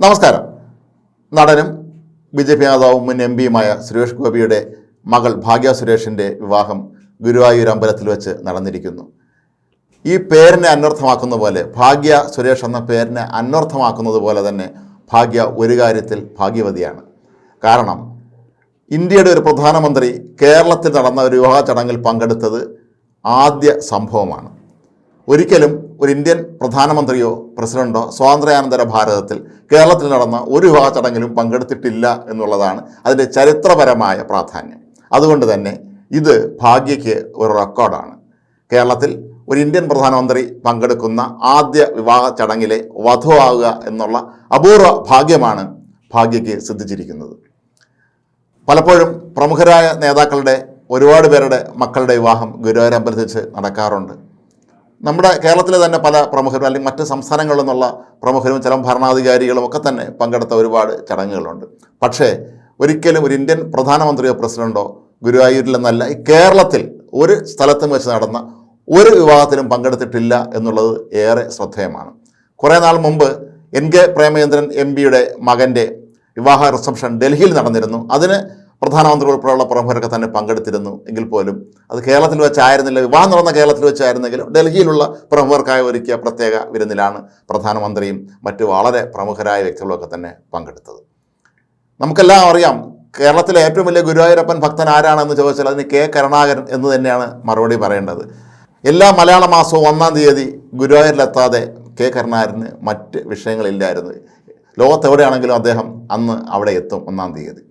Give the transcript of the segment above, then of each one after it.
നമസ്കാരം. നടനും B J P നേതാവും മുൻ എം പിയുമായ സുരേഷ് ഗോപിയുടെ മകൾ ഭാഗ്യ സുരേഷിന്റെ വിവാഹം ഗുരുവായൂർ അമ്പലത്തിൽ വെച്ച് നടന്നിരിക്കുന്നു. ഈ പേരിനെ അന്വർത്ഥമാക്കുന്ന പോലെ ഭാഗ്യ സുരേഷ് എന്ന പേരിനെ അന്വർത്ഥമാക്കുന്നത് പോലെ തന്നെ ഭാഗ്യ ഒരു കാര്യത്തിൽ ഭാഗ്യവതിയാണ്. കാരണം ഇന്ത്യയുടെ ഒരു പ്രധാനമന്ത്രി കേരളത്തിൽ നടന്ന ഒരു വിവാഹ ചടങ്ങിൽ പങ്കെടുത്തത് ആദ്യ സംഭവമാണ്. ഒരിക്കലും ഒരു ഇന്ത്യൻ പ്രധാനമന്ത്രിയോ പ്രസിഡന്റോ സ്വാതന്ത്ര്യാനന്തര ഭാരതത്തിൽ കേരളത്തിൽ നടന്ന ഒരു വിവാഹ ചടങ്ങിലും പങ്കെടുത്തിട്ടില്ല എന്നുള്ളതാണ് അതിന്റെ ചരിത്രപരമായ പ്രാധാന്യം. അതുകൊണ്ട് തന്നെ ഇത് ഭാഗ്യയ്ക്ക് ഒരു റെക്കോർഡാണ്. കേരളത്തിൽ ഒരു ഇന്ത്യൻ പ്രധാനമന്ത്രി പങ്കെടുക്കുന്ന ആദ്യ വിവാഹ ചടങ്ങിലെ വധുവാകുക എന്നുള്ള അപൂർവ ഭാഗ്യമാണ് ഭാഗ്യയ്ക്ക് സിദ്ധിച്ചിരിക്കുന്നത്. പലപ്പോഴും പ്രമുഖരായ നേതാക്കളുടെ ഒരുപാട് പേരുടെ മക്കളുടെ വിവാഹം ഗുരുവായൂർ നടക്കാറുണ്ട്. നമ്മുടെ കേരളത്തിലെ തന്നെ പല പ്രമുഖരും അല്ലെങ്കിൽ മറ്റ് സംസ്ഥാനങ്ങളിൽ നിന്നുള്ള പ്രമുഖരും ചില ഭരണാധികാരികളും ഒക്കെ തന്നെ പങ്കെടുത്ത ഒരുപാട് ചടങ്ങുകളുണ്ട്. പക്ഷേ ഒരിക്കലും ഒരു ഇന്ത്യൻ പ്രധാനമന്ത്രിയോ പ്രസിഡന്റോ ഗുരുവായൂരിൽ നിന്നല്ല ഈ കേരളത്തിൽ ഒരു സ്ഥലത്തും വെച്ച് നടന്ന ഒരു വിവാഹത്തിലും പങ്കെടുത്തിട്ടില്ല എന്നുള്ളത് ഏറെ ശ്രദ്ധേയമാണ്. കുറേ നാൾ മുമ്പ് എൻ കെ പ്രേമചന്ദ്രൻ എം പിയുടെ മകന്റെ വിവാഹ റിസപ്ഷൻ ഡൽഹിയിൽ നടന്നിരുന്നു. അതിന് പ്രധാനമന്ത്രി ഉൾപ്പെടെയുള്ള പ്രമുഖരൊക്കെ തന്നെ പങ്കെടുത്തിരുന്നു. എങ്കിൽ പോലും അത് കേരളത്തിൽ വെച്ചായിരുന്നില്ല. വിവാഹം നടന്ന കേരളത്തിൽ വെച്ചായിരുന്നെങ്കിലും ഡൽഹിയിലുള്ള പ്രമുഖർക്കായി ഒരുക്കിയ പ്രത്യേക വിരുന്നിലാണ് പ്രധാനമന്ത്രിയും മറ്റു വളരെ പ്രമുഖരായ വ്യക്തികളൊക്കെ തന്നെ പങ്കെടുത്തത്. നമുക്കെല്ലാം അറിയാം കേരളത്തിലെ ഏറ്റവും വലിയ ഗുരുവായൂരപ്പൻ ഭക്തൻ ആരാണെന്ന് ചോദിച്ചാൽ അതിന് കെ കരുണാകരൻ എന്ന് തന്നെയാണ് മറുപടി പറയേണ്ടത്. എല്ലാ മലയാള മാസവും ഒന്നാം തീയതി ഗുരുവായൂരിലെത്താതെ കെ കരുണാകരന് മറ്റ് വിഷയങ്ങളില്ലായിരുന്നു. ലോകത്തെവിടെയാണെങ്കിലും അദ്ദേഹം അന്ന് അവിടെ എത്തും ഒന്നാം തീയതി.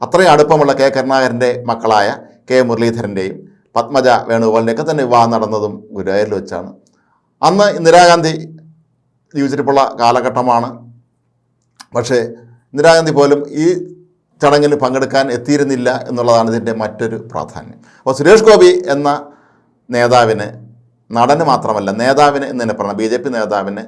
അത്രയും അടുപ്പമുള്ള കെ കരുണാകരന്റെ മക്കളായ കെ മുരളീധരന്റെയും പത്മജ വേണുഗോപാലിന്റെയൊക്കെ തന്നെ വിവാഹം നടന്നതും ഗുരുവായൂരിൽ വെച്ചാണ്. അന്ന് ഇന്ദിരാഗാന്ധി ജീവിച്ചിരിപ്പുള്ള കാലഘട്ടമാണ്. പക്ഷേ ഇന്ദിരാഗാന്ധി പോലും ഈ ചടങ്ങിൽ പങ്കെടുക്കാൻ എത്തിയിരുന്നില്ല എന്നുള്ളതാണ് ഇതിന്റെ മറ്റൊരു പ്രാധാന്യം. അപ്പോൾ സുരേഷ് ഗോപി എന്ന നേതാവിന് നടന് മാത്രമല്ല നേതാവിന് എന്ന് തന്നെ പറയണം ബി ജെ പി നേതാവിന്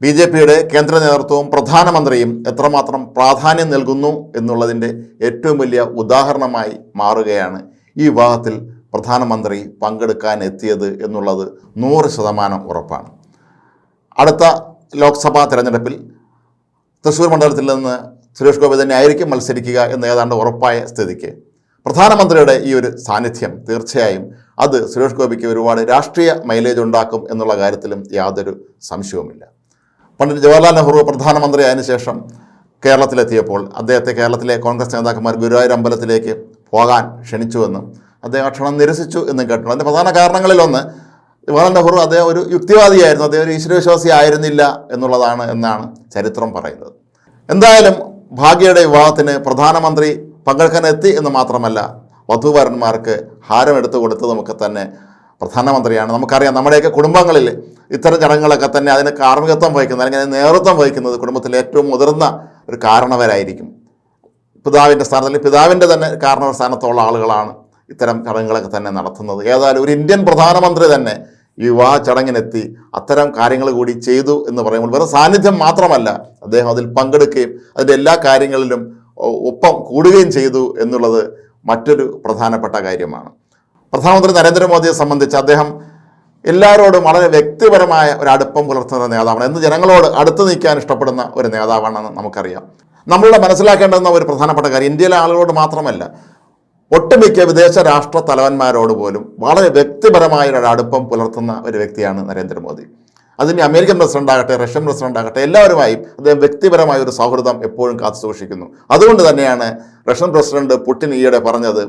ബി ജെ പിയുടെ കേന്ദ്ര നേതൃത്വവും പ്രധാനമന്ത്രിയും എത്രമാത്രം പ്രാധാന്യം നൽകുന്നു എന്നുള്ളതിന്റെ ഏറ്റവും വലിയ ഉദാഹരണമായി മാറുകയാണ് ഈ വിവാഹത്തിൽ പ്രധാനമന്ത്രി പങ്കെടുക്കാൻ എത്തിയത് എന്നുള്ളത് നൂറ് ശതമാനം ഉറപ്പാണ്. അടുത്ത ലോക്സഭാ തെരഞ്ഞെടുപ്പിൽ തൃശ്ശൂർ മണ്ഡലത്തിൽ നിന്ന് സുരേഷ് ഗോപി തന്നെ ആയിരിക്കും മത്സരിക്കുക എന്ന് ഏതാണ്ട് ഉറപ്പായ സ്ഥിതിക്ക്. പ്രധാനമന്ത്രിയുടെ ഈ ഒരു സാന്നിധ്യം തീർച്ചയായും അത് സുരേഷ് ഗോപിക്ക് ഒരുപാട് രാഷ്ട്രീയ മൈലേജ് ഉണ്ടാക്കും എന്നുള്ള കാര്യത്തിലും യാതൊരു സംശയവുമില്ല. പണ്ഡിറ്റ് ജവഹർലാൽ നെഹ്റു പ്രധാനമന്ത്രി ആയതിനു ശേഷം കേരളത്തിലെത്തിയപ്പോൾ അദ്ദേഹത്തെ കേരളത്തിലെ കോൺഗ്രസ് നേതാക്കന്മാർ ഗുരുവായൂർ അമ്പലത്തിലേക്ക് പോകാൻ ക്ഷണിച്ചുവെന്നും അദ്ദേഹം ക്ഷണം നിരസിച്ചു എന്നും കേട്ടിട്ടുണ്ട്. അതിന്റെ പ്രധാന കാരണങ്ങളിലൊന്ന് ജവഹർലാൽ നെഹ്റു അദ്ദേഹം ഒരു യുക്തിവാദിയായിരുന്നു. അദ്ദേഹം ഒരു ഈശ്വരവിശ്വാസി ആയിരുന്നില്ല എന്നുള്ളതാണ് എന്നാണ് ചരിത്രം പറയുന്നത്. എന്തായാലും ഭാഗ്യയുടെ വിവാഹത്തിന് പ്രധാനമന്ത്രി പങ്കെടുക്കാൻ എത്തി എന്ന് മാത്രമല്ല വധുവരന്മാർക്ക് ഹാരം എടുത്തു കൊടുത്തതുമൊക്കെ തന്നെ പ്രധാനമന്ത്രിയാണ്. നമുക്കറിയാം നമ്മുടെയൊക്കെ കുടുംബങ്ങളിൽ ഇത്തരം ചടങ്ങുകളൊക്കെ തന്നെ അതിന് കാർമ്മികത്വം വഹിക്കുന്നത് അല്ലെങ്കിൽ അതിന് നേതൃത്വം വഹിക്കുന്നത് കുടുംബത്തിലെ ഏറ്റവും മുതിർന്ന ഒരു കാരണവരായിരിക്കും. പിതാവിന്റെ സ്ഥാനത്തിൽ പിതാവിന്റെ തന്നെ കാരണവർ സ്ഥാനത്തുള്ള ആളുകളാണ് ഇത്തരം ചടങ്ങുകളൊക്കെ തന്നെ നടത്തുന്നത്. ഏതായാലും ഒരു ഇന്ത്യൻ പ്രധാനമന്ത്രി തന്നെ ഈ വിവാഹ ചടങ്ങിനെത്തി അത്തരം കാര്യങ്ങൾ കൂടി ചെയ്തു എന്ന് പറയുമ്പോൾ വെറും സാന്നിധ്യം മാത്രമല്ല അദ്ദേഹം അതിൽ പങ്കെടുക്കുകയും അതിന്റെ എല്ലാ കാര്യങ്ങളിലും ഒപ്പം കൂടുകയും ചെയ്തു എന്നുള്ളത് മറ്റൊരു പ്രധാനപ്പെട്ട കാര്യമാണ്. പ്രധാനമന്ത്രി നരേന്ദ്രമോദിയെ സംബന്ധിച്ച് അദ്ദേഹം എല്ലാവരോടും വളരെ വ്യക്തിപരമായ ഒരു അടുപ്പം പുലർത്തുന്ന നേതാവാണ്. എന്ന് ജനങ്ങളോട് അടുത്ത് നിൽക്കാൻ ഇഷ്ടപ്പെടുന്ന ഒരു നേതാവാണെന്ന് നമുക്കറിയാം. നമ്മളുടെ മനസ്സിലാക്കേണ്ടുന്ന ഒരു പ്രധാനപ്പെട്ട കാര്യം ഇന്ത്യയിലെ ആളുകളോട് മാത്രമല്ല ഒട്ടുമിക്ക വിദേശ രാഷ്ട്ര തലവന്മാരോട് പോലും വളരെ വ്യക്തിപരമായ ഒരു അടുപ്പം പുലർത്തുന്ന ഒരു വ്യക്തിയാണ് നരേന്ദ്രമോദി. അതിന് അമേരിക്കൻ പ്രസിഡന്റ് ആകട്ടെ റഷ്യൻ പ്രസിഡന്റ് ആകട്ടെ എല്ലാവരുമായും അദ്ദേഹം വ്യക്തിപരമായ ഒരു സൗഹൃദം എപ്പോഴും കാത്തു സൂക്ഷിക്കുന്നു അതുകൊണ്ട് തന്നെയാണ് റഷ്യൻ പ്രസിഡന്റ് പുടിൻ ഈയിടെ പറഞ്ഞത്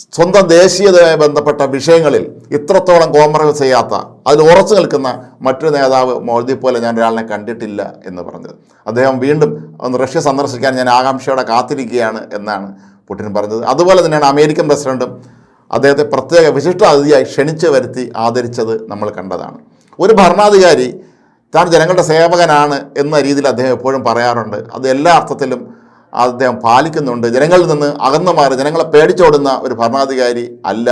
സ്വന്തം ദേശീയതയുമായി ബന്ധപ്പെട്ട വിഷയങ്ങളിൽ ഇത്രത്തോളം കോംപ്രമൈസ് ചെയ്യാത്ത അതിൽ ഉറച്ചു നിൽക്കുന്ന മറ്റൊരു നേതാവ് മോദി പോലെ ഞാൻ ഒരാളിനെ കണ്ടിട്ടില്ല എന്ന് പറഞ്ഞത്. അദ്ദേഹം വീണ്ടും ഒന്ന് റഷ്യ സന്ദർശിക്കാൻ ഞാൻ ആകാംക്ഷയോടെ കാത്തിരിക്കുകയാണ് എന്നാണ് പുടിൻ പറഞ്ഞത്. അതുപോലെ തന്നെയാണ് അമേരിക്കൻ പ്രസിഡന്റും അദ്ദേഹത്തെ പ്രത്യേക വിശിഷ്ട അതിഥിയായി ക്ഷണിച്ചു വരുത്തി ആദരിച്ചത് നമ്മൾ കണ്ടതാണ്. ഒരു ഭരണാധികാരി താൻ ജനങ്ങളുടെ സേവകനാണ് എന്ന രീതിയിൽ അദ്ദേഹം എപ്പോഴും പറയാറുണ്ട്. അത് എല്ലാ അർത്ഥത്തിലും അദ്ദേഹം പാലിക്കുന്നുണ്ട്. ജനങ്ങളിൽ നിന്ന് അകന്നു മാറി ജനങ്ങളെ പേടിച്ചോടുന്ന ഒരു ഭരണാധികാരി അല്ല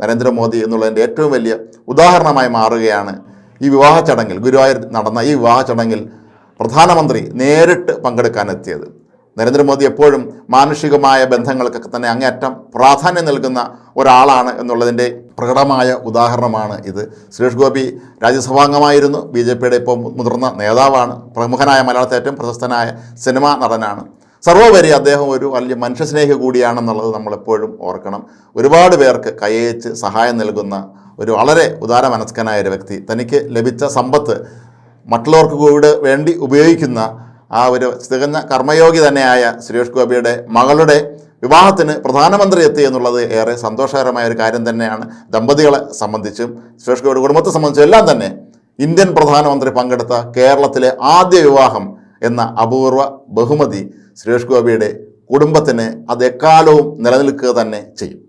നരേന്ദ്രമോദി എന്നുള്ളതിന്റെ ഏറ്റവും വലിയ ഉദാഹരണമായി മാറുകയാണ് ഈ വിവാഹ ചടങ്ങിൽ. ഗുരുവായൂർ നടന്ന ഈ വിവാഹ ചടങ്ങിൽ പ്രധാനമന്ത്രി നേരിട്ട് പങ്കെടുക്കാനെത്തിയത്. നരേന്ദ്രമോദി എപ്പോഴും മാനുഷികമായ ബന്ധങ്ങൾക്കൊക്കെ തന്നെ അങ്ങേയറ്റം പ്രാധാന്യം നൽകുന്ന ഒരാളാണ് എന്നുള്ളതിന്റെ പ്രകടമായ ഉദാഹരണമാണ് ഇത്. സുരേഷ് ഗോപി രാജ്യസഭാംഗമായിരുന്നു. ബി ജെ പിയുടെ ഇപ്പോൾ മുതിർന്ന നേതാവാണ്. പ്രമുഖനായ മലയാളത്തെ ഏറ്റവും പ്രശസ്തനായ സിനിമാ നടനാണ്. സർവോപരി അദ്ദേഹം ഒരു വലിയ മനുഷ്യസ്നേഹി കൂടിയാണെന്നുള്ളത് നമ്മളെപ്പോഴും ഓർക്കണം. ഒരുപാട് പേർക്ക് കൈയച്ച് സഹായം നൽകുന്ന ഒരു വളരെ ഉദാരമനസ്കനായ ഒരു വ്യക്തി. തനിക്ക് ലഭിച്ച സമ്പത്ത് മറ്റുള്ളവർക്ക് കൂടെ വേണ്ടി ഉപയോഗിക്കുന്ന ആ ഒരു തികഞ്ഞ കർമ്മയോഗി തന്നെയായ സുരേഷ് ഗോപിയുടെ മകളുടെ വിവാഹത്തിന് പ്രധാനമന്ത്രി എത്തി എന്നുള്ളത് ഏറെ സന്തോഷകരമായ ഒരു കാര്യം തന്നെയാണ് ദമ്പതികളെ സംബന്ധിച്ചും സുരേഷ് ഗോപിയുടെ കുടുംബത്തെ സംബന്ധിച്ചും എല്ലാം തന്നെ ഇന്ത്യൻ പ്രധാനമന്ത്രി പങ്കെടുത്ത കേരളത്തിലെ ആദ്യ വിവാഹം എന്ന അപൂർവ ബഹുമതി സുരേഷ് ഗോപിയുടെ കുടുംബത്തിന് അത് എക്കാലവും നിലനിൽക്കുക തന്നെ ചെയ്യും.